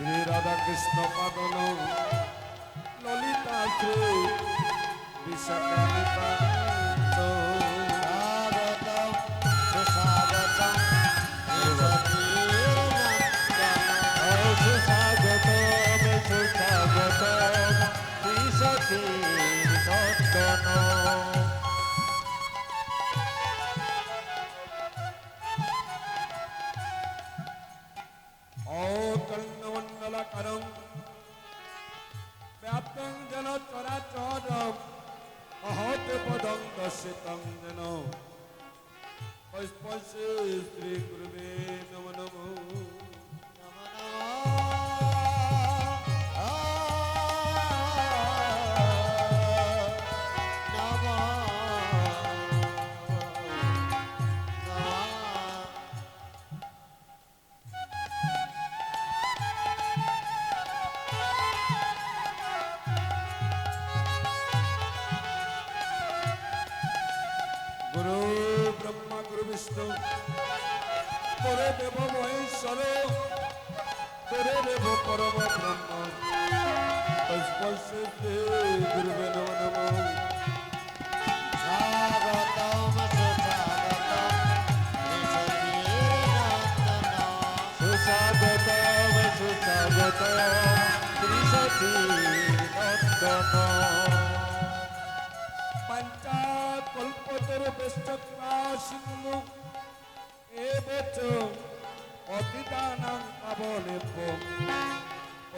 Shri Radhakrishna পাদন Lalita Shri বিশাখানিতা Oh, no. করং ব্যাপ্তং যেন চরাচর অহত পদং দর্শিতং যেন স্পর্শে শ্রী গুরুবে নমন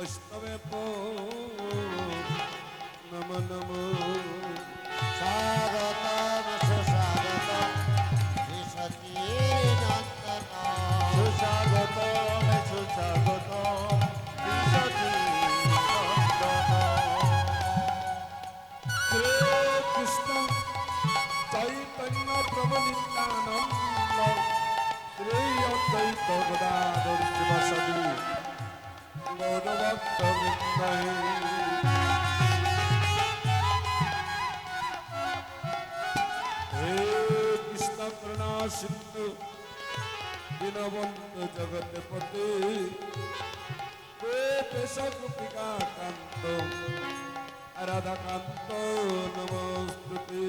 पुष्पमे पो नम नमो स्वागतम सुस्वागतम सुस्वागतम सुस्वागतम प्रभुनितानं श्रेयद्वैतवदादुर्दिवसति ಸಿಂಧು ದಿನವಂತ ಜಗತ್ಪತಿ ಗೋಪೇಶಕೃಪಿಕಾ ಕಾಂತ ರಾಧಾಕಾಂತ ನಮಸ್ತುತಿ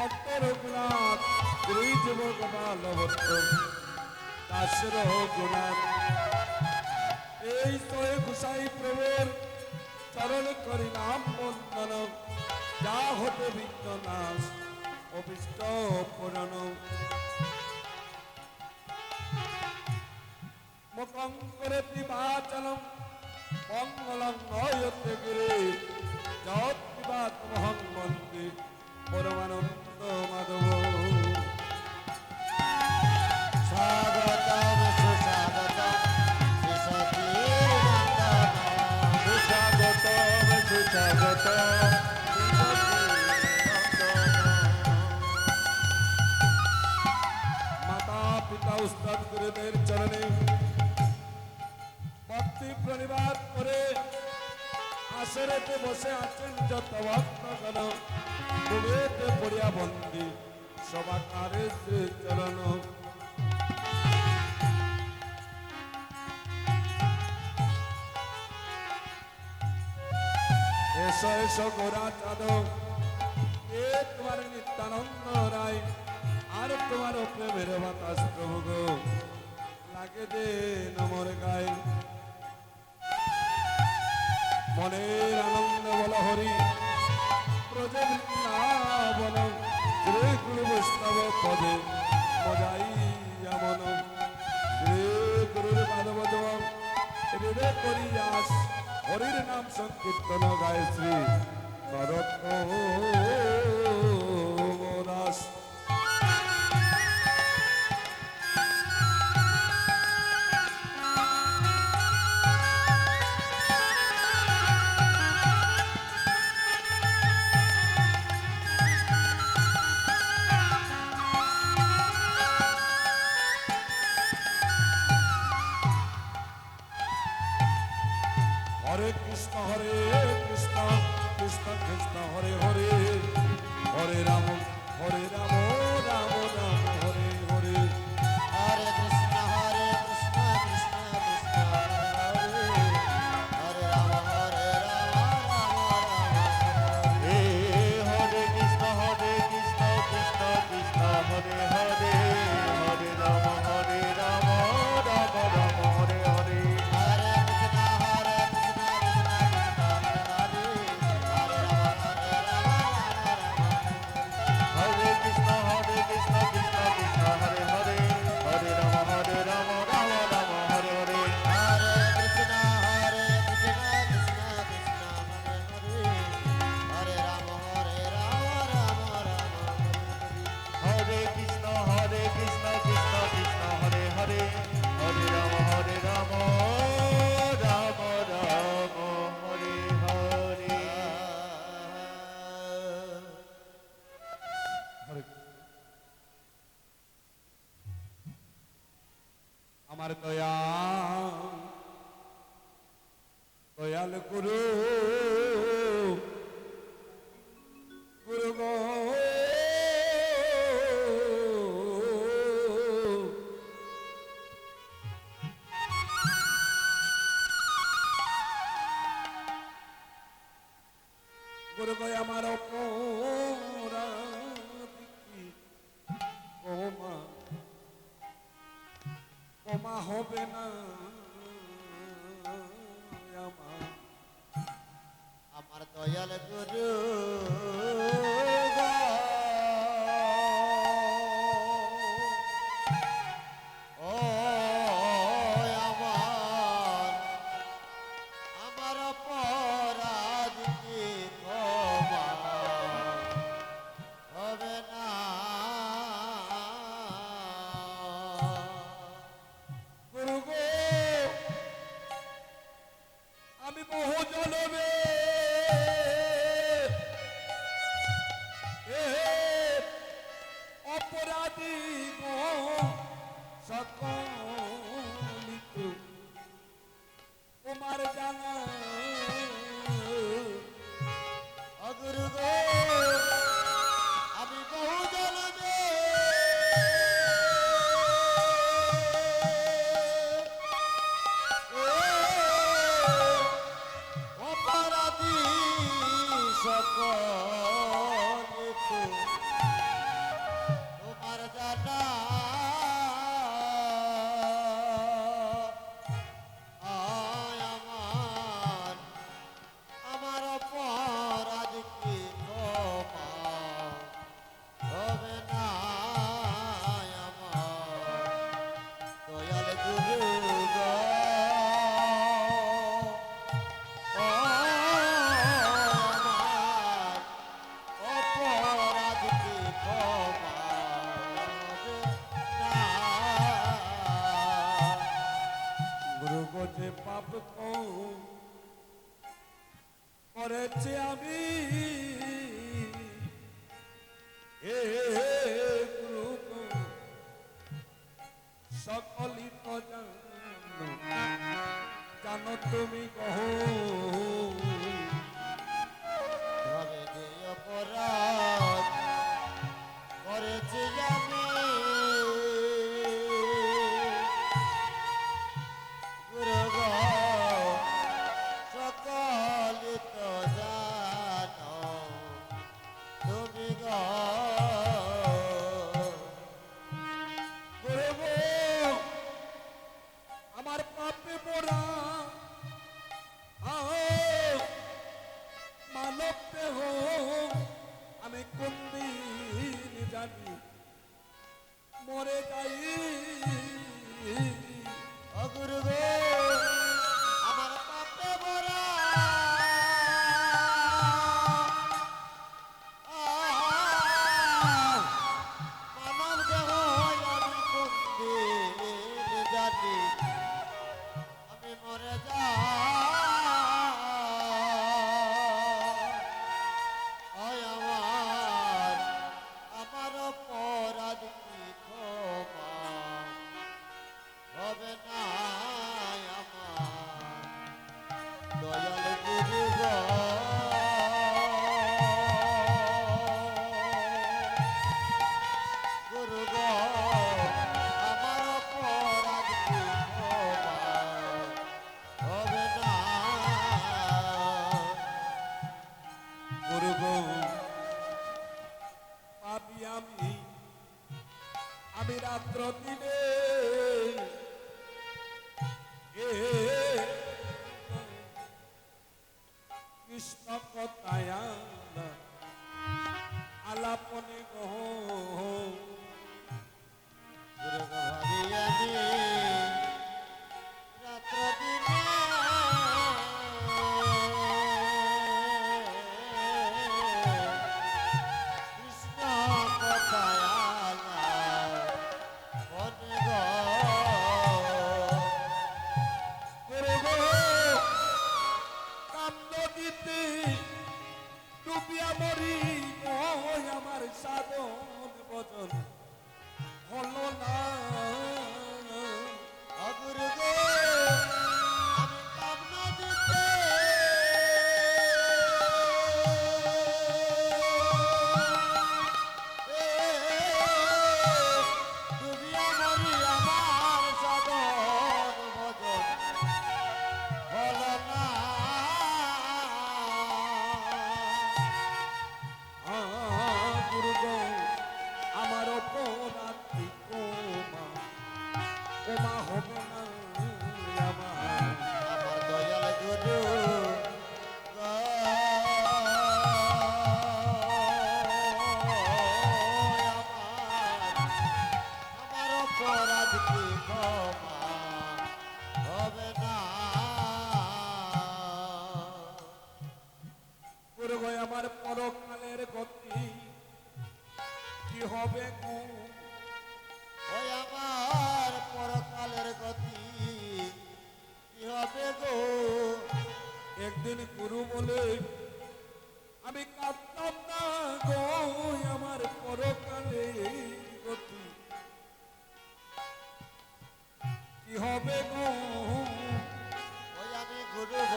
ভক্ত রঘুনাথ শ্রী যুব গোপাল ভট্ট দাসের গুণাথ এই তয়ে গুসাই প্রভুর চরণ করি নাম বন্দন যা গিরে, যৎ বন্দে পরমানন্দ উস্তাদ গুরুদের চরণে ভক্তি প্রণিবাদ করে আসরেতে বসে আছেন যত ভক্তগণ। ডুবেতে পড়িয়া বন্দি সবাকারে শ্রী চরণ এসো এসো গোরা চাঁদ, এ তোমার নিত্যানন্দ রায়, আর তোমার প্রেমের বাতাস প্রভু গো লাগে দে নমর গায়। মনের আনন্দ বল হরি। প্রজবৃন্দাবন শ্রী গুরু বৈষ্ণব পদে মজাই মন শ্রী গুরুর পাদবদ হৃদয় করিয়াস হরির নাম সংকীর্তন গায় শ্রী গো আমার অপরাধী। ক্ষমা ক্ষমা হবে না।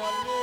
গুরু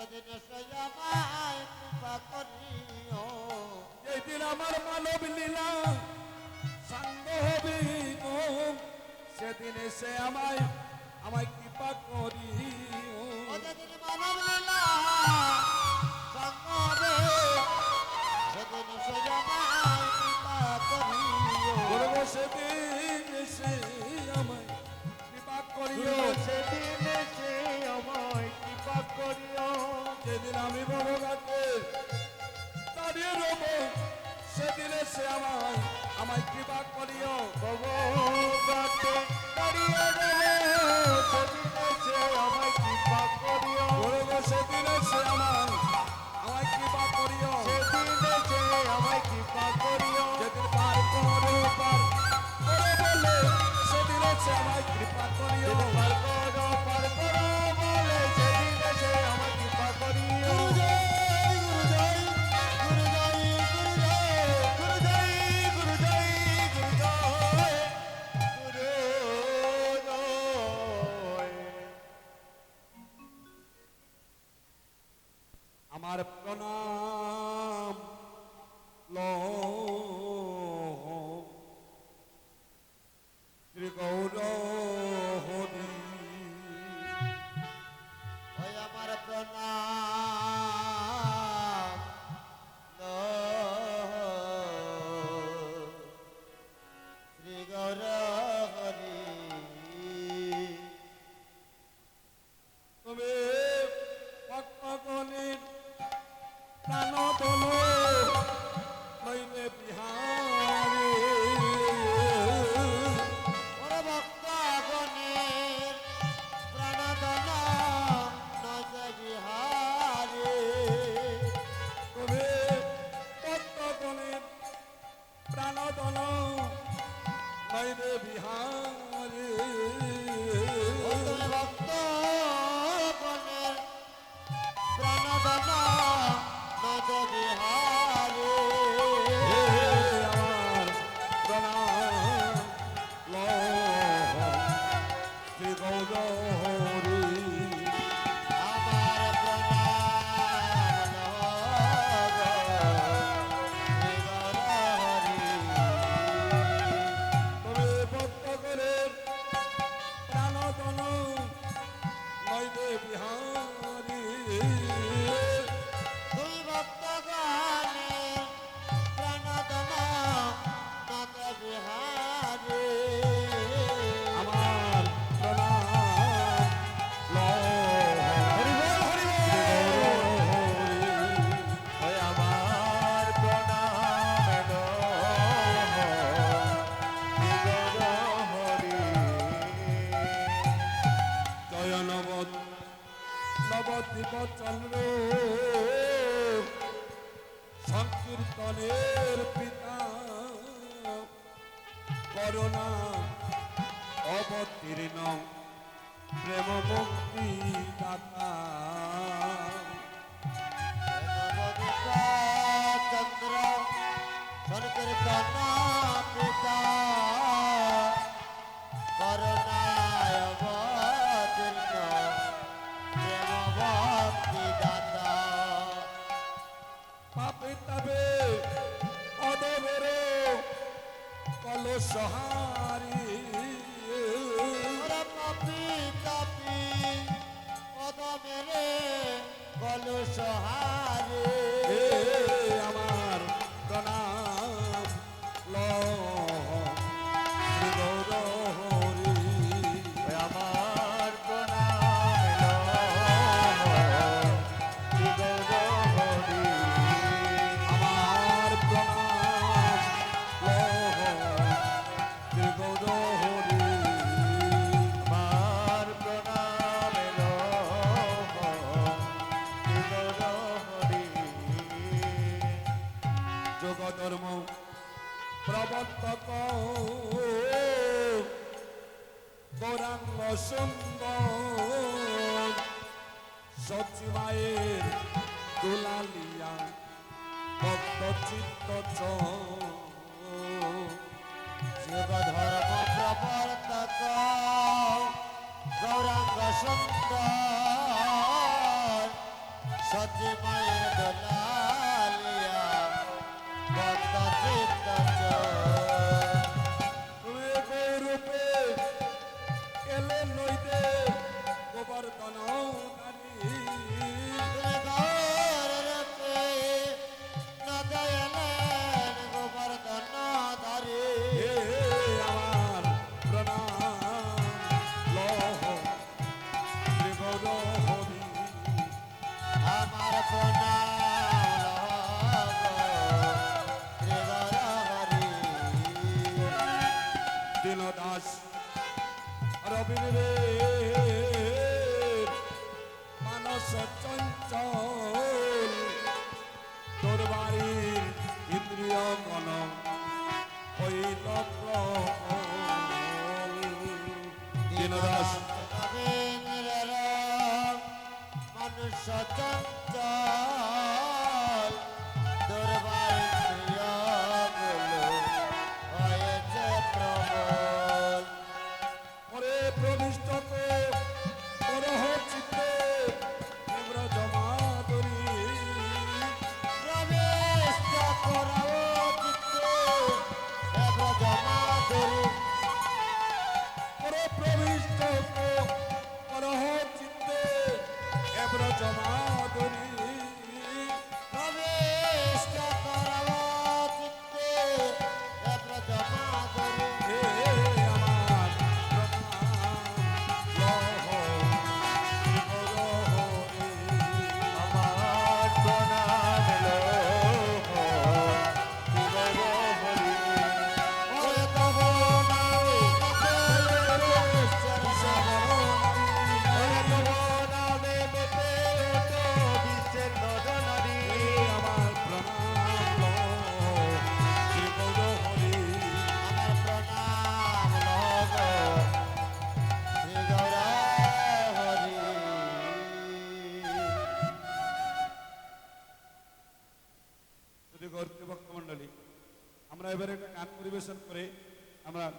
সেদিন সয়ামায় যেদিন আমার মানব লীলা সাঙ্গ সেদিন সে আমায় আমায় কৃপা করি মানব লীলা Islam. Long চন্দ্র সংকীর্তনের পিতা করোনা অবতীর্ণ প্রেম মুক্তি দাতা। চিত্ত জীব ধর্ম প্রবর্তক গৌরাঙ্গ সুন্দর সচিমায় দোলা রে। মানস চঞ্চল তোর বাড়ির ইন্দ্রিয় গণ দিনদাস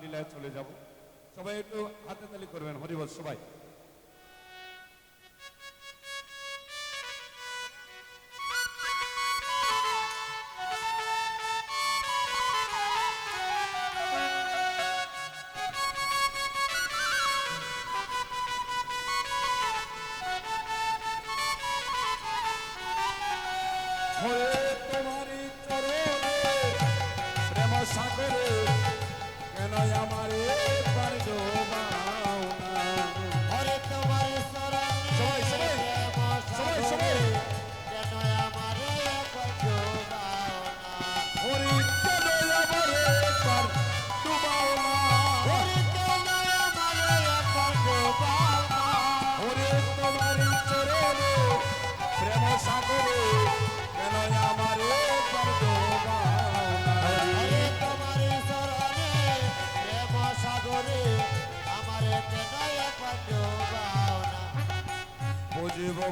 লীলায় চলে যাব। সবাই একটু হাতে তালি করবেন হরিবল সবাই।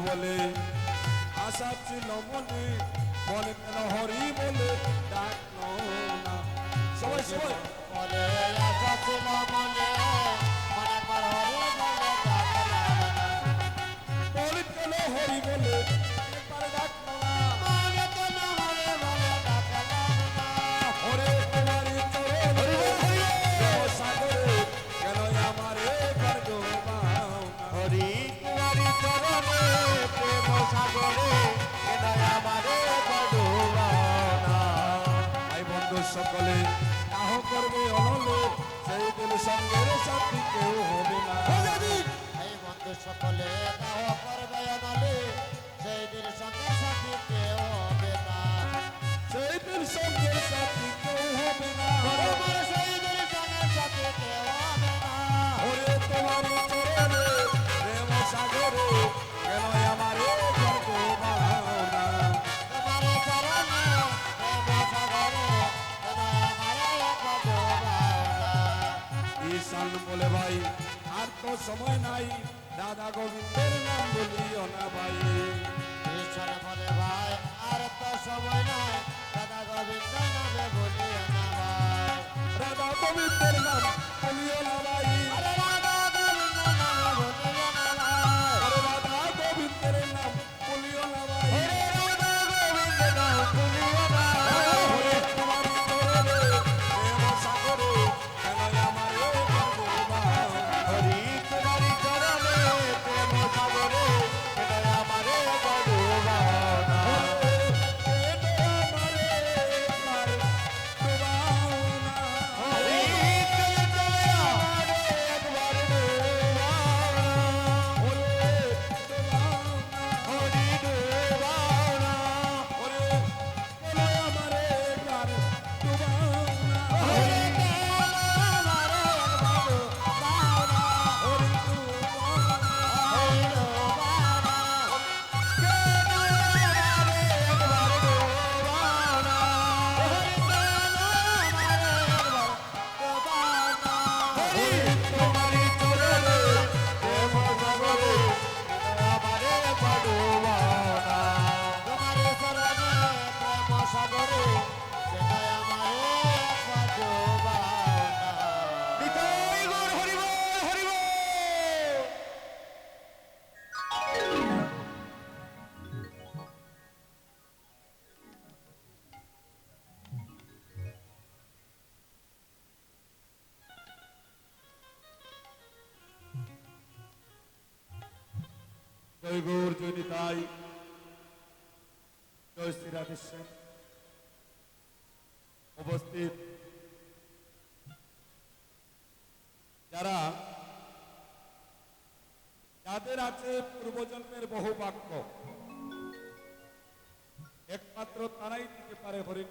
বলে, আশা ছিল মনে, বলে কেন হরি বলে, ডাক না। সবাই সবাই। বলে, আশা ছিল মনে বলে কেন হরি বলে সকলে আহ করবে অনলে সেই দিল সঙ্গের সাথী কেউ হবে না। সকলে যাদের আছে পূর্বজন্মের বহু বাক্য। একমাত্র তারাই দিতে পারে হরিণ